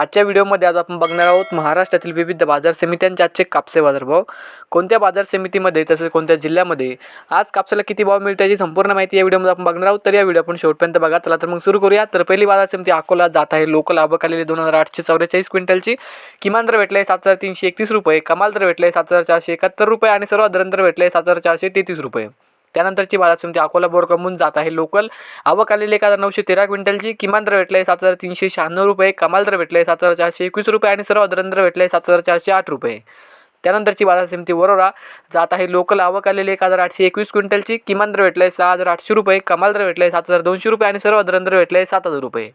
आजच्या व्हिडिओमध्ये आज आपण बघणार आहोत महाराष्ट्रातील विविध बाजार समित्यांचे आजचे कापसे बाजारभाव. कोणत्या बाजार समितीमध्ये तसेच कोणत्या जिल्ह्यामध्ये आज कापसाला किती भाव मिळतो याची संपूर्ण माहिती या व्हिडिओमध्ये आपण बघणार आहोत. तर या व्हिडिओ आपण शेवटपर्यंत बघा. चला तर मग सुरू करूया. तर पहिली बाजार समिती अकोला जात आहे. लोकल आवक आलेली दोन हजार आठशे चौवेचाळीस क्विंटलची. किमान दर भेटले सात हजार तीनशे एकतीस रुपये. कमाल दर भेटले सात हजार चारशे एकाहत्तर रुपये. आणि सर्वात दर आहे सात हजार चारशे तेहतीस रुपये. त्यानंतरची बाजार समिती अकोला बोरकमून जात आहे. लोकल आवक आलेली एक हजार नऊशे तेरा क्विंटलची किमान दर भेटले सात हजार तीनशे शहाण्णव रुपये. कमाल दर भेटले सात हजार चारशे एकवीस रुपये आणि सर्व दर भेटले सात हजार चारशे आठ रुपये. त्यानंतरची बाजार समिती वरोरा जात आहे. लोकल आवक आलेली एक हजार आठशे एकवीस क्विंटलची किमान दर भेटले सहा हजार आठशे रुपये. कमाल दर भेटले सात हजार दोनशे रुपये आणि सर्व दर भेटले सात हजार रुपये.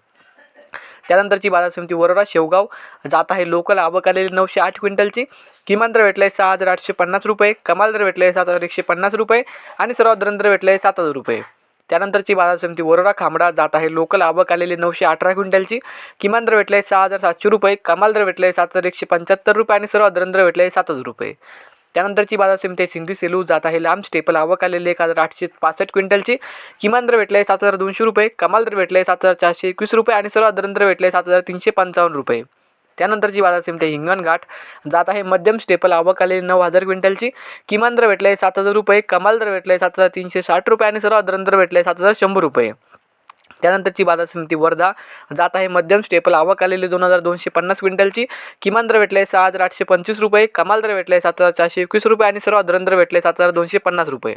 त्यानंतरची बाजार समिती वरोरा शेवगाव जात आहे. लोकल आवक आलेली नऊशे आठ क्विंटलची. किमान दर भेटले सहा हजार आठशे पन्नास रुपये. कमाल दर भेटले सात हजार एकशे पन्नास रुपये. आणि सर्वात दर भेटले सात हजार रुपये. त्यानंतरची बाजार समिती वरोरा खांबडा जात आहे. लोकल आवक आलेली नऊशे अठरा क्विंटलची. किमान दर भेटले सहा हजार सातशे रुपये. कमाल दर भेटले सात हजार एकशे पंच्याहत्तर रुपये. आणि सर्वात दर भेटले सात हजार रुपये. त्यानंतरची बाजार समिती आहे सिंधी सेलू जात आहे लांब स्टेपल आवक आलेले एक हजार आठशे पासष्ट क्विंटलची. किमान दर भेटले सात हजार दोनशे रुपये कमाल दर भेटले सात हजार चारशे एकवीस रुपये आणि सर्वात दर भेटले सात हजार तीनशे पंचावन्न रुपये. त्यानंतरची बाजार समिती आहे हिंगणघाट जात आहे मध्यम स्टेपल आवक आलेली नऊ हजार क्विंटलची. किमान दर भेटले सात हजार रुपये कमाल दर भेटले सात हजार तीनशे साठ रुपये आणि सर्वात दर भेटले सात हजार शंभर रुपये. त्यानंतरची बाजार समिती वर्धा. जात आहे मध्यम स्टेपल. आवक आलेली दोन हजार दोनशे पन्नास क्विंटलची. किमान दर भेटले सहा हजार आठशे पंचवीस रुपये. कमाल दर भेटले सात हजार चारशे एकवीस रुपये आणि सर्वात दर भेटले सात हजार दोनशे पन्नास रुपये.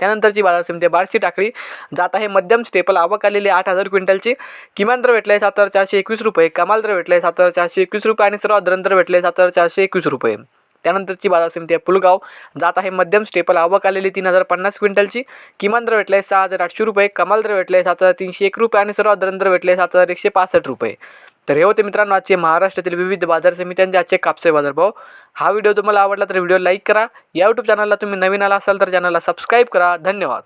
त्यानंतरची बाजार समिती बारशी बार्शी टाकळी. जात आहे मध्यम स्टेपल. आवक आलेली आठ हजार क्विंटलची. किमान दर भेटले सात हजार चारशे एकवीस रुपये. कमाल दर भेटले सात हजार चारशे एकवीस रुपये आणि सर्वात दर भेटले सात हजार चारशे एकवीस रुपये. त्यानंतरची बाजार समिती आहे पुलगाव जात आहे मध्यम स्टेपल. आवक आलेली तीन हजार पन्नास क्विंटलची. किमान दर भेटले सहा हजार आठशे रुपये. कमाल दर भेटले सात हजार तीनशे एक रुपये आणि सर्वात दर भेटले सात हजार एकशे पासष्ट रुपये. तर हे होते मित्रांनो आजचे महाराष्ट्रातील विविध बाजार समित्यांचे आजचे कापसे बाजारभाव हा व्हिडिओ तुम्हाला आवडला तर व्हिडिओ लाईक करा. या यूट्यूब चॅनलला तुम्ही नवीन आला असाल तर चॅनलला सबस्क्राईब करा. धन्यवाद.